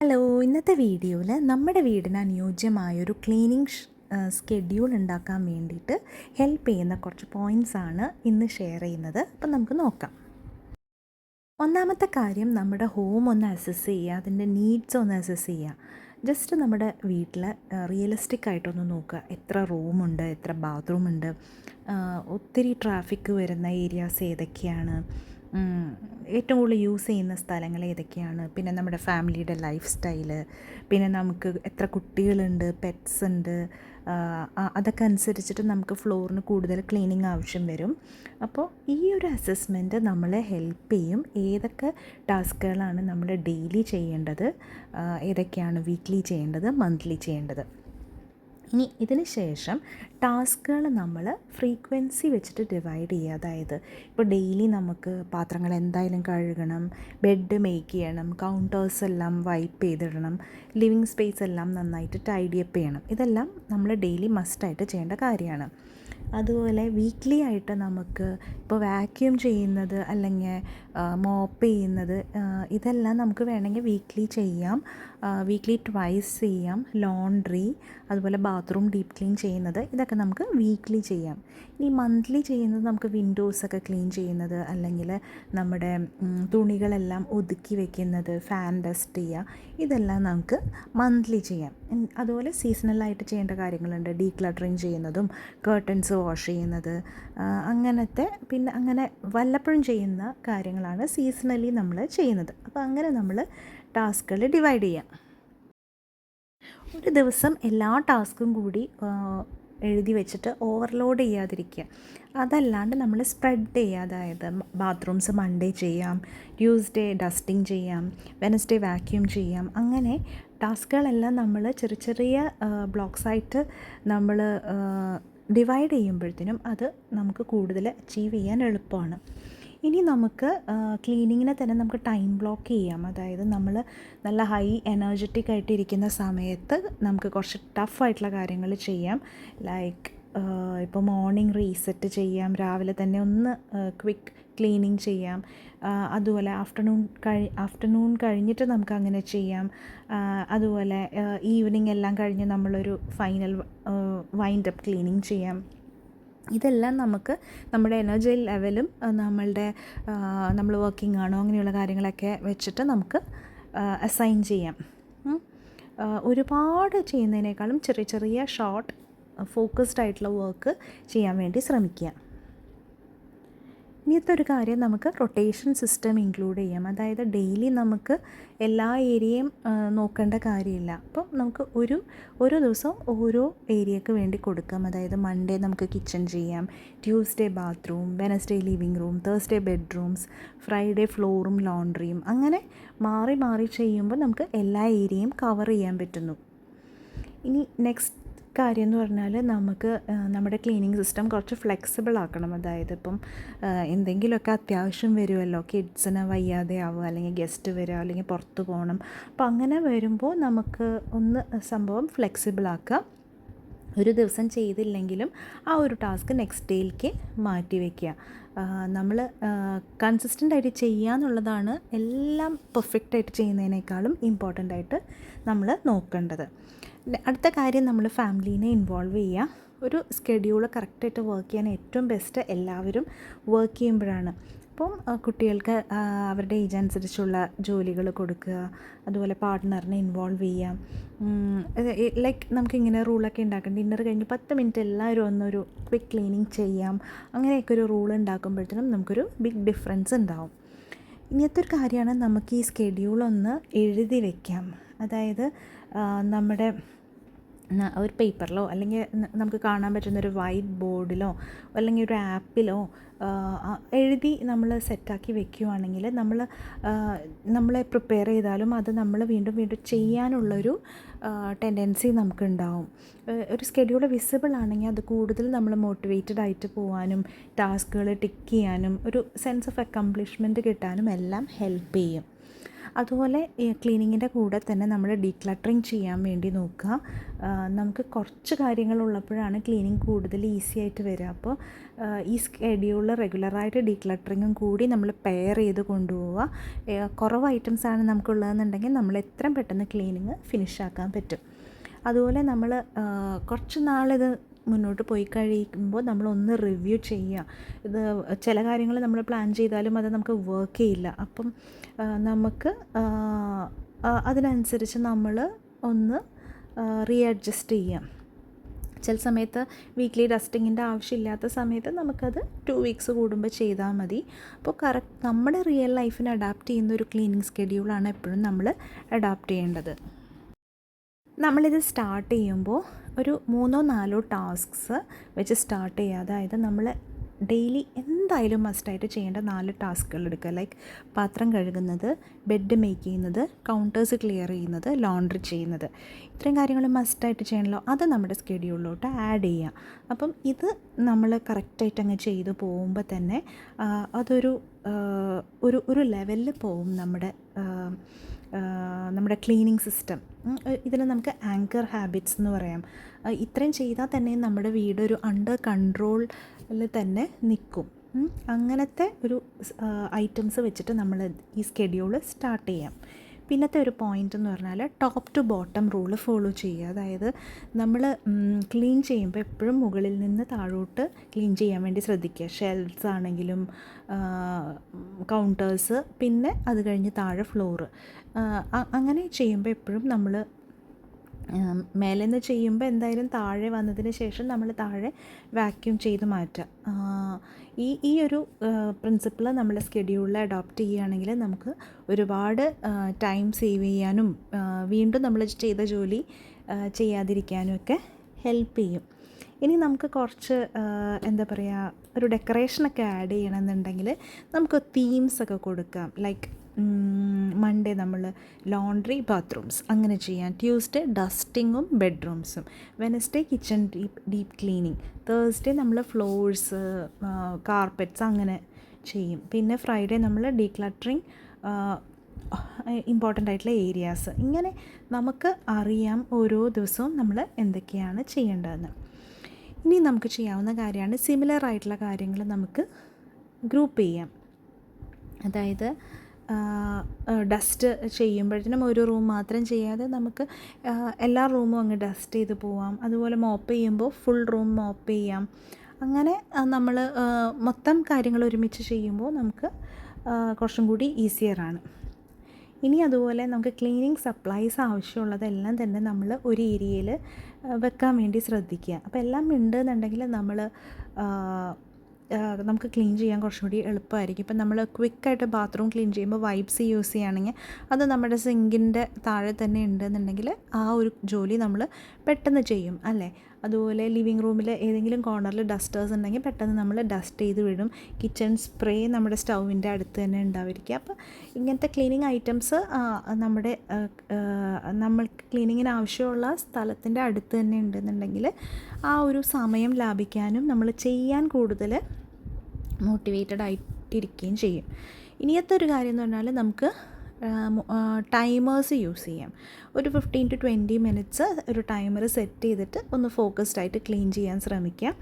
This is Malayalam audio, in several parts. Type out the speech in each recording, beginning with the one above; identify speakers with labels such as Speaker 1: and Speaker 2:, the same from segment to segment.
Speaker 1: ഹലോ ഇന്നത്തെ വീഡിയോയിൽ നമ്മുടെ വീടിന് അനുയോജ്യമായൊരു ക്ലീനിങ് സ്കെഡ്യൂൾ ഉണ്ടാക്കാൻ വേണ്ടിയിട്ട് ഹെൽപ്പ് ചെയ്യുന്ന കുറച്ച് പോയിന്റ്സ് ആണ് ഇന്ന് ഷെയർ ചെയ്യുന്നത്. അപ്പം നമുക്ക് നോക്കാം. ഒന്നാമത്തെ കാര്യം നമ്മുടെ ഹോം ഒന്ന് അസസ് ചെയ്യുക അതിന്റെ നീഡ്സ് ഒന്ന് അസസ് ചെയ്യുക. ജസ്റ്റ് നമ്മുടെ വീട്ടിൽ റിയലിസ്റ്റിക് ആയിട്ടൊന്ന് നോക്കുക. എത്ര റൂമുണ്ട് എത്ര ബാത്റൂമുണ്ട് ഒത്തിരി ട്രാഫിക് വരുന്ന ഏരിയാസ് ഏതൊക്കെയാണ്? ഏറ്റവും കൂടുതൽ യൂസ് ചെയ്യുന്ന സ്ഥലങ്ങൾ ഏതൊക്കെയാണ്? പിന്നെ നമ്മുടെ ഫാമിലിയുടെ ലൈഫ് സ്റ്റൈൽ പിന്നെ നമുക്ക് എത്ര കുട്ടികളുണ്ട് പെറ്റ്സ് ഉണ്ട് അതൊക്കെ അനുസരിച്ചിട്ട് നമുക്ക് ഫ്ലോറിന് കൂടുതൽ ക്ലീനിങ് ആവശ്യം വരും. അപ്പോൾ ഈ ഒരു അസസ്മെന്റ് നമ്മളെ ഹെൽപ്പ് ചെയ്യും. ഏതൊക്കെ ടാസ്കുകളാണ് നമ്മൾ ഡെയിലി ചെയ്യേണ്ടത്? ഏതൊക്കെയാണ് വീക്ക്ലി ചെയ്യേണ്ടത് മന്ത്ലി ചെയ്യേണ്ടത്? ഇനി ഇതിന് ശേഷം ടാസ്കുകൾ നമ്മൾ ഫ്രീക്വൻസി വെച്ചിട്ട് ഡിവൈഡ് ചെയ്യുക. അതായത് ഇപ്പോൾ ഡെയിലി നമുക്ക് പാത്രങ്ങൾ എന്തായാലും കഴുകണം ബെഡ് മേക്ക് ചെയ്യണം കൗണ്ടേഴ്സ് എല്ലാം വൈപ്പ് ചെയ്തിടണം ലിവിങ് സ്പേസ് എല്ലാം നന്നായിട്ട് ടൈഡി അപ്പ് ചെയ്യണം. ഇതെല്ലാം നമ്മൾ ഡെയിലി മസ്റ്റായിട്ട് ചെയ്യേണ്ട കാര്യമാണ്. അതുപോലെ വീക്ക്ലി ആയിട്ട് നമുക്ക് ഇപ്പോൾ വാക്യൂം ചെയ്യുന്നത് അല്ലെങ്കിൽ മോപ്പ് ചെയ്യുന്നത്. ഇതെല്ലാം നമുക്ക് വേണമെങ്കിൽ വീക്ക്ലി ചെയ്യാം. വീക്ക്ലി ട്വൈസ് ചെയ്യാം. ലോണ്ട്രി അതുപോലെ ബാത്റൂം ഡീപ്പ് ക്ലീൻ ചെയ്യുന്നത്. ഇതൊക്കെ നമുക്ക് വീക്ക്ലി ചെയ്യാം. ഇനി മന്ത്ലി ചെയ്യുന്നത് നമുക്ക് വിൻഡോസൊക്കെ ക്ലീൻ ചെയ്യുന്നത് അല്ലെങ്കിൽ നമ്മുടെ തുണികളെല്ലാം ഒതുക്കി വെക്കുന്നത് ഫാൻ ഡസ്റ്റ് ചെയ്യുക. ഇതെല്ലാം നമുക്ക് മന്ത്ലി ചെയ്യാം. അതുപോലെ സീസണലായിട്ട് ചെയ്യേണ്ട കാര്യങ്ങളുണ്ട്. ഡീക്ലട്ടറിങ് ചെയ്യുന്നതും കേർട്ടൻസ് വാഷ് ചെയ്യുന്നത് അങ്ങനത്തെ പിന്നെ അങ്ങനെ വല്ലപ്പോഴും ചെയ്യുന്ന കാര്യങ്ങളാണ് സീസണലി നമ്മൾ ചെയ്യുന്നത്. അപ്പോൾ അങ്ങനെ നമ്മൾ ടാസ്കുകൾ ഡിവൈഡ് ചെയ്യാം. ഒരു ദിവസം എല്ലാ ടാസ്കും കൂടി എഴുതി വെച്ചിട്ട് ഓവർലോഡ് ചെയ്യാതിരിക്കുക. അതല്ലാണ്ട് നമ്മൾ സ്പ്രെഡ് ചെയ്യുക. അതായത് ബാത്റൂംസ് മൺഡേ ചെയ്യാം ട്യൂസ്ഡേ ഡസ്റ്റിംഗ് ചെയ്യാം വെനസ്ഡേ വാക്യൂം ചെയ്യാം. അങ്ങനെ ടാസ്കുകളെല്ലാം നമ്മൾ ചെറിയ ചെറിയ ബ്ലോക്സായിട്ട് നമ്മൾ ഡിവൈഡ് ചെയ്യുമ്പോഴത്തേനും അത് നമുക്ക് കൂടുതൽ അച്ചീവ് ചെയ്യാൻ എളുപ്പമാണ്. ഇനി നമുക്ക് ക്ലീനിങ്ങിനെ തന്നെ നമുക്ക് ടൈം ബ്ലോക്ക് ചെയ്യാം. അതായത് നമ്മൾ നല്ല ഹൈ എനർജറ്റിക് ആയിട്ട് ഇരിക്കുന്ന സമയത്ത് നമുക്ക് കുറച്ച് ടഫ് ആയിട്ടുള്ള കാര്യങ്ങൾ ചെയ്യാം. ലൈക്ക് ഇപ്പോൾ മോർണിംഗ് റീസെറ്റ് ചെയ്യാം. രാവിലെ തന്നെ ഒന്ന് ക്വിക്ക് ക്ലീനിങ് ചെയ്യാം. അതുപോലെ ആഫ്റ്റർനൂൺ കഴി ആഫ്റ്റർനൂൺ കഴിഞ്ഞിട്ട് നമുക്ക് അങ്ങനെ ചെയ്യാം. അതുപോലെ ഈവനിങ് എല്ലാം കഴിഞ്ഞ് നമ്മളൊരു ഫൈനൽ വൈൻഡ് അപ്പ് ക്ലീനിങ് ചെയ്യാം. ഇതെല്ലാം നമുക്ക് നമ്മുടെ എനർജി ലെവലും നമ്മളുടെ നമ്മൾ വർക്കിംഗ് ആണോ അങ്ങനെയുള്ള കാര്യങ്ങളൊക്കെ വെച്ചിട്ട് നമുക്ക് അസൈൻ ചെയ്യാം. ഒരുപാട് ചെയ്യുന്നതിനേക്കാളും ചെറിയ ചെറിയ ഷോർട്ട് ഫോക്കസ്ഡ് ആയിട്ടുള്ള വർക്ക് ചെയ്യാൻ വേണ്ടി ശ്രമിക്കുക. ഇനിയത്തെ ഒരു കാര്യം നമുക്ക് റൊട്ടേഷൻ സിസ്റ്റം ഇൻക്ലൂഡ് ചെയ്യാം. അതായത് ഡെയിലി നമുക്ക് എല്ലാ ഏരിയയും നോക്കേണ്ട കാര്യമില്ല. അപ്പം നമുക്ക് ഒരു ഓരോ ദിവസം ഓരോ ഏരിയക്ക് വേണ്ടി കൊടുക്കാം. അതായത് മൺഡേ നമുക്ക് കിച്ചൺ ചെയ്യാം. Tuesday bathroom Wednesday living room Thursday bedrooms Friday ഫ്ലോറും ലോണ്ട്രിയും അങ്ങനെ മാറി മാറി ചെയ്യുമ്പോൾ നമുക്ക് എല്ലാ ഏരിയയും കവർ ചെയ്യാൻ പറ്റുന്നു. ഇനി നെക്സ്റ്റ് കാര്യം എന്ന് പറഞ്ഞാൽ നമുക്ക് നമ്മുടെ ക്ലീനിങ് സിസ്റ്റം കുറച്ച് ഫ്ലെക്സിബിൾ ആക്കണം. അതായത് ഇപ്പം എന്തെങ്കിലുമൊക്കെ അത്യാവശ്യം വരുമല്ലോ കിഡ്സിന് വയ്യാതെ ആവുക അല്ലെങ്കിൽ ഗസ്റ്റ് വരിക അല്ലെങ്കിൽ പുറത്ത് പോകണം. അപ്പോൾ അങ്ങനെ വരുമ്പോൾ നമുക്ക് ഒന്ന് സംഭവം ഫ്ലെക്സിബിൾ ആക്കുക ഒരു ദിവസം ചെയ്തില്ലെങ്കിലും ആ ഒരു ടാസ്ക് നെക്സ്റ്റ് ഡേയിലേക്ക് മാറ്റി വയ്ക്കുക നമ്മൾ കൺസിസ്റ്റന്റ് ആയിട്ട് ചെയ്യുക എന്നുള്ളതാണ് എല്ലാം പെർഫെക്റ്റ് ആയിട്ട് ചെയ്യുന്നതിനേക്കാളും ഇമ്പോർട്ടന്റ് ആയിട്ട് നമ്മൾ നോക്കേണ്ടത്. അടുത്ത കാര്യം നമ്മൾ ഫാമിലീനെ ഇൻവോൾവ് ചെയ്യുക ഒരു സ്കെഡ്യൂൾ കറക്റ്റായിട്ട് വർക്ക് ചെയ്യാൻ ഏറ്റവും ബെസ്റ്റ് എല്ലാവരും വർക്ക് ചെയ്യുമ്പോഴാണ്. അപ്പം കുട്ടികൾക്ക് അവരുടെ ഏജ് അനുസരിച്ചുള്ള ജോലികൾ കൊടുക്കുക അതുപോലെ പാർട്ട്ണറിനെ ഇൻവോൾവ് ചെയ്യാം. ലൈക്ക് നമുക്കിങ്ങനെ റൂളൊക്കെ ഉണ്ടാക്കാം ഡിന്നർ കഴിഞ്ഞ് പത്ത് മിനിറ്റ് എല്ലാവരും ഒന്നൊരു ക്വിക്ക് ക്ലീനിങ് ചെയ്യാം. അങ്ങനെയൊക്കെ ഒരു റൂൾ ഉണ്ടാക്കുമ്പോഴത്തേനും നമുക്കൊരു ബിഗ് ഡിഫറൻസ് ഉണ്ടാവും. ഇങ്ങനത്തെ ഒരു കാര്യമാണ് നമുക്ക് ഈ സ്കെഡ്യൂൾ ഒന്ന് എഴുതി വയ്ക്കാം അതായത് നമ്മുടെ ഒരു പേപ്പറിലോ അല്ലെങ്കിൽ നമുക്ക് കാണാൻ പറ്റുന്ന ഒരു വൈറ്റ് ബോർഡിലോ അല്ലെങ്കിൽ ഒരു ആപ്പിലോ എഴുതി നമ്മൾ സെറ്റാക്കി വെക്കുകയാണെങ്കിൽ നമ്മൾ നമ്മളെ പ്രിപ്പയർ ചെയ്താലും അത് നമ്മൾ വീണ്ടും വീണ്ടും ചെയ്യാനുള്ളൊരു ടെൻഡൻസി നമുക്കുണ്ടാവും. ഒരു സ്കെഡ്യൂൾ വിസിബിൾ ആണെങ്കിൽ അത് കൂടുതൽ നമ്മൾ മോട്ടിവേറ്റഡ് ആയിട്ട് പോകാനും ടാസ്കുകൾ ടിക്ക് ചെയ്യാനും ഒരു സെൻസ് ഓഫ് അക്കംപ്ലിഷ്മെന്റ് കിട്ടാനും എല്ലാം ഹെൽപ്പ് ചെയ്യും. അതുപോലെ ക്ലീനിങ്ങിന്റെ കൂടെ തന്നെ നമ്മൾ ഡീക്ലട്ടറിങ് ചെയ്യാൻ വേണ്ടി നോക്കുക. നമുക്ക് കുറച്ച് കാര്യങ്ങളുള്ളപ്പോഴാണ് ക്ലീനിങ് കൂടുതൽ ഈസി ആയിട്ട് വരിക. അപ്പോൾ ഈ സ്കെഡ്യൂളിൽ റെഗുലറായിട്ട് ഡീക്ലട്ടറിങ്ങും കൂടി നമ്മൾ പെയർ ചെയ്ത് കൊണ്ടുപോവുക. കുറവ് ഐറ്റംസ് ആണ് നമുക്കുള്ളതെന്നുണ്ടെങ്കിൽ നമ്മൾ എത്രയും പെട്ടെന്ന് ക്ലീനിങ് ഫിനിഷ് ആക്കാൻ പറ്റും. അതുപോലെ നമ്മൾ കുറച്ച് നാളിത് മുന്നോട്ട് പോയി കഴിയുമ്പോൾ നമ്മളൊന്ന് റിവ്യൂ ചെയ്യുക. ഇത് ചില കാര്യങ്ങൾ നമ്മൾ പ്ലാൻ ചെയ്താലും അത് നമുക്ക് വർക്ക് ചെയ്യില്ല. അപ്പം നമുക്ക് അതിനനുസരിച്ച് നമ്മൾ ഒന്ന് റീ അഡ്ജസ്റ്റ് ചെയ്യാം. ചില സമയത്ത് വീക്ക്ലി ഡസ്റ്റിങ്ങിന്റെ ആവശ്യമില്ലാത്ത സമയത്ത് നമുക്കത് ടു വീക്സ് കൂടുമ്പോൾ ചെയ്താൽ മതി. അപ്പോൾ കറക്റ്റ് നമ്മുടെ റിയൽ ലൈഫിന് അഡാപ്റ്റ് ചെയ്യുന്ന ഒരു ക്ലീനിങ് സ്കെഡ്യൂളാണ് എപ്പോഴും നമ്മൾ അഡാപ്റ്റ് ചെയ്യേണ്ടത്. നമ്മളിത് സ്റ്റാർട്ട് ചെയ്യുമ്പോൾ ഒരു മൂന്നോ നാലോ ടാസ്ക്സ് വെച്ച് സ്റ്റാർട്ട് ചെയ്യുക. അതായത് നമ്മൾ ഡെയിലി എന്തായാലും മസ്റ്റായിട്ട് ചെയ്യേണ്ട നാല് ടാസ്കുകൾ എടുക്കുക. ലൈക്ക് പാത്രം കഴുകുന്നത് ബെഡ് മേക്ക് ചെയ്യുന്നത് കൗണ്ടേഴ്സ് ക്ലിയർ ചെയ്യുന്നത് ലോണ്ടറി ചെയ്യുന്നത്. ഇത്രയും കാര്യങ്ങൾ മസ്റ്റായിട്ട് ചെയ്യണമല്ലോ അത് നമ്മുടെ സ്കെഡ്യൂളിലോട്ട് ആഡ് ചെയ്യുക. അപ്പം ഇത് നമ്മൾ കറക്റ്റായിട്ട് അങ്ങ് ചെയ്തു പോകുമ്പോൾ തന്നെ അതൊരു ഒരു ഒരു ലെവലിൽ പോവും നമ്മുടെ നമ്മുടെ ക്ലീനിങ് സിസ്റ്റം ഇതിന് നമുക്ക് ആങ്കർ ഹാബിറ്റ്സ് എന്ന് പറയാം. ഇത്രയും ചെയ്താൽ തന്നെ നമ്മുടെ വീട് ഒരു അണ്ടർ കൺട്രോളിൽ തന്നെ നിൽക്കും. അങ്ങനത്തെ ഒരു ഐറ്റംസ് വെച്ചിട്ട് നമ്മൾ ഈ സ്കെഡ്യൂൾ സ്റ്റാർട്ട് ചെയ്യാം. പിന്നത്തെ ഒരു പോയിന്റ് എന്ന് പറഞ്ഞാൽ top to bottom rule follow ചെയ്യുക. അതായത് നമ്മൾ ക്ലീൻ ചെയ്യുമ്പോൾ എപ്പോഴും മുകളിൽ നിന്ന് താഴോട്ട് ക്ലീൻ ചെയ്യാൻ വേണ്ടി ശ്രദ്ധിക്കുക. ഷെൽസ് ആണെങ്കിലും കൗണ്ടേഴ്സ് പിന്നെ അത് കഴിഞ്ഞ് താഴെ ഫ്ലോറ് അങ്ങനെ ചെയ്യുമ്പോൾ എപ്പോഴും നമ്മൾ മേലെ നിന്ന് ചെയ്യുമ്പോൾ എന്തായാലും താഴെ വന്നതിന് ശേഷം നമ്മൾ താഴെ വാക്യൂം ചെയ്ത് മാറ്റുക ഈ ഈ ഒരു പ്രിൻസിപ്പിൾ നമ്മൾ സ്കെഡ്യൂളിൽ അഡോപ്റ്റ് ചെയ്യുകയാണെങ്കിൽ നമുക്ക് ഒരുപാട് ടൈം സേവ് ചെയ്യാനും വീണ്ടും നമ്മൾ ചെയ്ത ജോലി ചെയ്യാതിരിക്കാനും ഒക്കെ ഹെൽപ്പ് ചെയ്യും. ഇനി നമുക്ക് കുറച്ച് എന്താ പറയുക ഒരു ഡെക്കറേഷനൊക്കെ ആഡ് ചെയ്യണമെന്നുണ്ടെങ്കിൽ നമുക്ക് തീംസ് ഒക്കെ കൊടുക്കാം. ലൈക്ക് മൺഡേ നമ്മൾ ലോണ്ട്രി ബാത്റൂംസ് അങ്ങനെ ചെയ്യാം. ട്യൂസ്ഡേ ഡസ്റ്റിങ്ങും ബെഡ്റൂംസും Wednesday kitchen deep deep cleaning Thursday നമ്മൾ ഫ്ലോഴ്സ് കാർപ്പറ്റ്സ് അങ്ങനെ ചെയ്യും. പിന്നെ ഫ്രൈഡേ നമ്മൾ ഡീക്ലട്ടറിങ് ഇമ്പോർട്ടന്റ് ആയിട്ടുള്ള ഏരിയാസ് ഇങ്ങനെ നമുക്ക് അറിയാം ഓരോ ദിവസവും നമ്മൾ എന്തൊക്കെയാണ് ചെയ്യേണ്ടതെന്ന്. ഇനി നമുക്ക് ചെയ്യാവുന്ന കാര്യമാണ് സിമിലർ ആയിട്ടുള്ള കാര്യങ്ങൾ നമുക്ക് ഗ്രൂപ്പ് ചെയ്യാം. അതായത് ഡസ്റ്റ് ചെയ്യുമ്പോഴത്തേനും ഒരു റൂം മാത്രം ചെയ്യാതെ നമുക്ക് എല്ലാ റൂമും അങ്ങ് ഡസ്റ്റ് ചെയ്ത് പോവാം. അതുപോലെ മോപ്പ് ചെയ്യുമ്പോൾ ഫുൾ റൂം മോപ്പ് ചെയ്യാം. അങ്ങനെ നമ്മൾ മൊത്തം കാര്യങ്ങൾ ഒരുമിച്ച് ചെയ്യുമ്പോൾ നമുക്ക് കുറച്ചും കൂടി ഈസിയറാണ് ഇനി അതുപോലെ നമുക്ക് ക്ലീനിങ് സപ്ലൈസ് ആവശ്യമുള്ളതെല്ലാം തന്നെ നമ്മൾ ഒരു ഏരിയയിൽ വെക്കാൻ വേണ്ടി ശ്രദ്ധിക്കുക. അപ്പോൾ എല്ലാം ഉണ്ട് എന്നുണ്ടെങ്കിൽ നമ്മൾ നമുക്ക് ക്ലീൻ ചെയ്യാൻ കുറച്ചും കൂടി എളുപ്പമായിരിക്കും. ഇപ്പം നമ്മൾ ക്വിക്കായിട്ട് ബാത്റൂം ക്ലീൻ ചെയ്യുമ്പോൾ വൈപ്സ് യൂസ് ചെയ്യുകയാണെങ്കിൽ അത് നമ്മുടെ സിങ്കിന്റെ താഴെ തന്നെ ഉണ്ടെന്നുണ്ടെങ്കിൽ ആ ഒരു ജോലി നമ്മൾ പെട്ടെന്ന് ചെയ്യും അല്ലേ? അതുപോലെ ലിവിങ് റൂമിൽ ഏതെങ്കിലും കോർണറിൽ ഡസ്റ്റേഴ്സ് ഉണ്ടെങ്കിൽ പെട്ടെന്ന് നമ്മൾ ഡസ്റ്റ് ചെയ്ത് വിടും. കിച്ചൺ സ്പ്രേ നമ്മുടെ സ്റ്റൗവിന്റെ അടുത്ത് തന്നെ ഉണ്ടായിരിക്കുക അപ്പോൾ ഇങ്ങനത്തെ ക്ലീനിങ് ഐറ്റംസ് നമ്മുടെ നമ്മൾക്ക് ക്ലീനിങ്ങിന് ആവശ്യമുള്ള സ്ഥലത്തിന്റെ അടുത്ത് തന്നെ ഉണ്ടെന്നുണ്ടെങ്കിൽ ആ ഒരു സമയം ലാഭിക്കാനും നമ്മൾ ചെയ്യാൻ കൂടുതൽ മോട്ടിവേറ്റഡ് ആയിട്ടിരിക്കുകയും ചെയ്യും. ഇനിയത്തെ ഒരു കാര്യം എന്ന് പറഞ്ഞാൽ നമുക്ക് ടൈമേഴ്സ് യൂസ് ചെയ്യാം. ഒരു ഫിഫ്റ്റീൻ ടു ട്വന്റി മിനിറ്റ്സ് ഒരു ടൈമർ സെറ്റ് ചെയ്തിട്ട് ഒന്ന് ഫോക്കസ്ഡ് ആയിട്ട് ക്ലീൻ ചെയ്യാൻ ശ്രമിക്കുക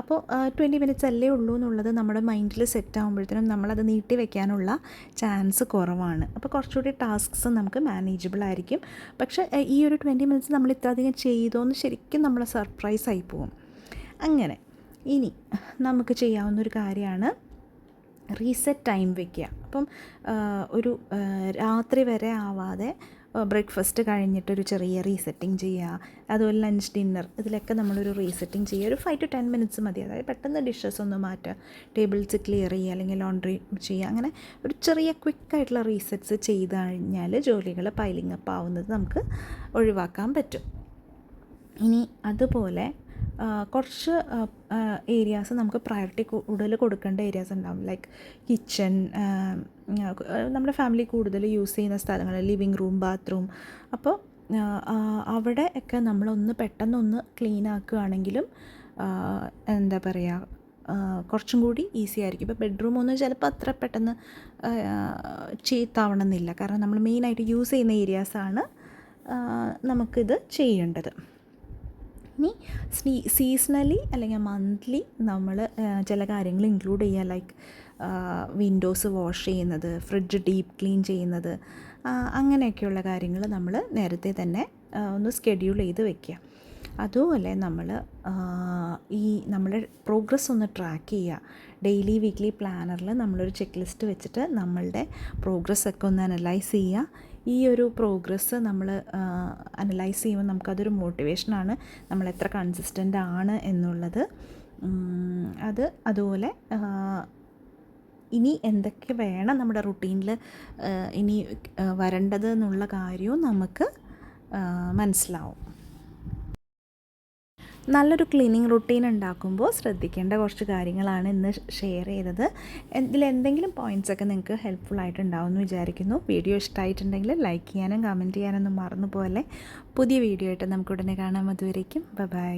Speaker 1: അപ്പോൾ ട്വന്റി മിനിറ്റ്സ് അല്ലേ ഉള്ളൂ എന്നുള്ളത് നമ്മുടെ മൈൻഡിൽ സെറ്റ് ആകുമ്പോഴത്തേനും നമ്മളത് നീട്ടി വെക്കാനുള്ള ചാൻസ് കുറവാണ്. അപ്പോൾ കുറച്ചുകൂടി ടാസ്ക്സ് നമുക്ക് മാനേജബിൾ ആയിരിക്കും. പക്ഷേ ഈ ഒരു ട്വന്റി മിനിറ്റ്സ് നമ്മൾ ഇത്രയധികം ചെയ്തോന്ന് ശരിക്കും നമ്മൾ സർപ്രൈസ് ആയി പോകും അങ്ങനെ ഇനി നമുക്ക് ചെയ്യാവുന്ന ഒരു കാര്യമാണ് റീസെറ്റ് ടൈം വെക്കുക. അപ്പം ഒരു രാത്രി വരെ ആവാതെ ബ്രേക്ക്ഫാസ്റ്റ് കഴിഞ്ഞിട്ടൊരു ചെറിയ റീസെറ്റിംഗ് ചെയ്യുക. അതുപോലെ ലഞ്ച് ഡിന്നർ ഇതിലൊക്കെ നമ്മളൊരു റീസെറ്റിംഗ് ചെയ്യുക. ഒരു ഫൈവ് ടു ടെൻ മിനിറ്റ്സ് മതി. അതായത് പെട്ടെന്ന് ഡിഷസ് ഒന്ന് മാറ്റുക. ടേബിൾസ് ക്ലിയർ ചെയ്യുക അല്ലെങ്കിൽ ലോണ്ട്രി ചെയ്യുക. അങ്ങനെ ഒരു ചെറിയ ക്വിക്കായിട്ടുള്ള റീസെറ്റ്സ് ചെയ്ത് കഴിഞ്ഞാൽ ജോലികൾ പൈലിംഗ് അപ്പ് ആവുന്നത് നമുക്ക് ഒഴിവാക്കാൻ പറ്റും. ഇനി അതുപോലെ കുറച്ച് ഏരിയാസ് നമുക്ക് പ്രയോറിറ്റി കൂടുതൽ കൊടുക്കേണ്ട ഏരിയാസ് ഉണ്ടാവും. ലൈക്ക് കിച്ചൺ നമ്മുടെ ഫാമിലി കൂടുതൽ യൂസ് ചെയ്യുന്ന സ്ഥലങ്ങൾ ലിവിങ് റൂം ബാത്റൂം അപ്പോൾ അവിടെ ഒക്കെ നമ്മളൊന്ന് പെട്ടെന്നൊന്ന് ക്ലീൻ ആക്കുകയാണെങ്കിലും എന്താ പറയുക കുറച്ചും കൂടി ഈസി ആയിരിക്കും. ഇപ്പോൾ ബെഡ്റൂം ഒന്നും ചിലപ്പോൾ അത്ര പെട്ടെന്ന് ചീത്താവണമെന്നില്ല. കാരണം നമ്മൾ മെയിനായിട്ട് യൂസ് ചെയ്യുന്ന ഏരിയാസാണ് നമുക്കിത് ചെയ്യേണ്ടത്. ഇനി സീ സീസണലി അല്ലെങ്കിൽ മന്ത്ലി നമ്മൾ ചില കാര്യങ്ങൾ ഇൻക്ലൂഡ് ചെയ്യുക. ലൈക്ക് വിൻഡോസ് വാഷ് ചെയ്യുന്നത് ഫ്രിഡ്ജ് ഡീപ്പ് ക്ലീൻ ചെയ്യുന്നത് അങ്ങനെയൊക്കെയുള്ള കാര്യങ്ങൾ നമ്മൾ നേരത്തെ തന്നെ ഒന്ന് സ്കെഡ്യൂൾ ചെയ്ത് വെക്കുക. അതുപോലെ നമ്മൾ ഈ നമ്മുടെ പ്രോഗ്രസ് ഒന്ന് ട്രാക്ക് ചെയ്യുക. ഡെയിലി വീക്ക്ലി പ്ലാനറിൽ നമ്മളൊരു ചെക്ക് ലിസ്റ്റ് വെച്ചിട്ട് നമ്മളുടെ പ്രോഗ്രസ് ഒക്കെ ഒന്ന് അനലൈസ് ചെയ്യുക. ഈ ഒരു പ്രോഗ്രസ് നമ്മൾ അനലൈസ് ചെയ്യുമ്പോൾ നമുക്കതൊരു മോട്ടിവേഷനാണ് നമ്മൾ എത്ര കൺസിസ്റ്റന്റ് ആണ് എന്നുള്ളത്. അത് അതുപോലെ ഇനി എന്തൊക്കെ വേണം നമ്മുടെ റുട്ടീനിൽ ഇനി വരേണ്ടത് എന്നുള്ള കാര്യവും നമുക്ക് മനസ്സിലാവും. നല്ലൊരു ക്ലീനിങ് റുട്ടീൻ ഉണ്ടാക്കുമ്പോൾ ശ്രദ്ധിക്കേണ്ട കുറച്ച് കാര്യങ്ങളാണ് ഇന്ന് ഷെയർ ചെയ്തത്. ഇതിൽ എന്തെങ്കിലും പോയിന്റ്സ് ഒക്കെ നിങ്ങൾക്ക് ഹെൽപ്ഫുൾ ആയിട്ടുണ്ടാവുമെന്ന് വിചാരിക്കുന്നു. വീഡിയോ ഇഷ്ടമായിട്ടുണ്ടെങ്കിൽ ലൈക്ക് ചെയ്യാനും കമന്റ് ചെയ്യാനൊന്നും മറന്നു പോലെ പുതിയ വീഡിയോ ആയിട്ട് നമുക്ക് ഉടനെ കാണാം. അതുവരേക്കും ബൈ